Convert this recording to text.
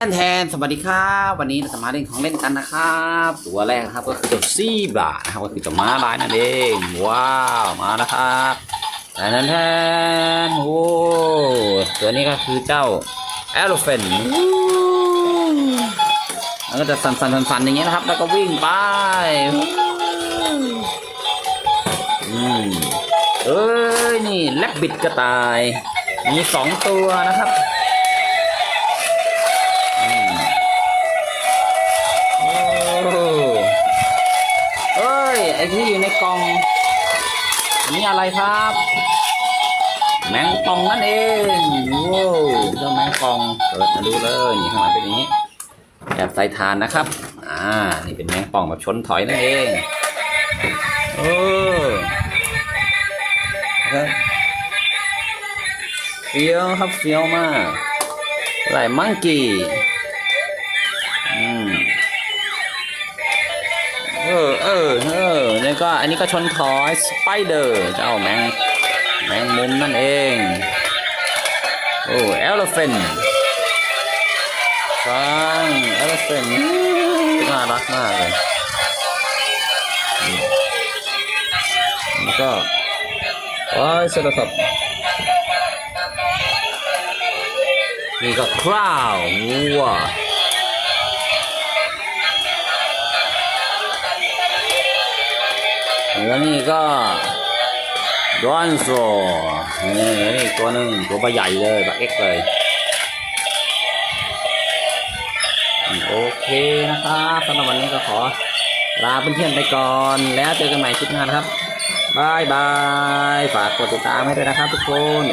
แทนแทนสวัสดีครับ วันนี้เราจะมาเล่นของเล่นกันนะครับ ตัวแรกนะครับก็คือเจ้าซีบรานะครับก็คือเจ้าม้าลายนั่นเองว้าวมาแล้วครับแทนแทนโอ้ตัวนี้ก็คือเจ้าแอโรเฟนมันก็จะสั่นสั่นสั่นสั่นอย่างเงี้ยนะครับ แล้วก็วิ่งไปอืมเอ้ยนี่แลบบิดกระต่าย มีสองตัวนะครับ ที่อยู่ในกล่องนนี้อะไรครับ แมงป่องนั่นเองโว้วเจ้าแมงป่องเปิดมาดูเลยนี่ข้างหลังเป็นอย่างนี้แบบใส่ทานนะครับ อ่า นี่เป็นแมงป่องแบบชนถอยนั่นเองโอ้ครับเฟี้ยวครับเฟี้ยวมากไหลมังกี้อืมเออเออเออ ก็อันนี้ก็ชนถอยสไปเดอร์เจ้าแมงแมงมุมนั่นเอง โอ้เอลเฟนฟังเอลเฟนน่ารักมากเลยนี่ก็ว้ายสุดครับนี่ก็คราววัว แล้วนี่ก็ดอนโซนี่นี่ตัวหนึ่งตัวใบใหญ่เลยแบบเอ็กเลย โอเคนะครับสำหรับวันนี้ก็ขอลาเพื่อนๆไปก่อนแล้วเจอกันใหม่คลิปหน้านะครับบายบาย ฝากกดติดตามให้ด้วยนะครับทุกคน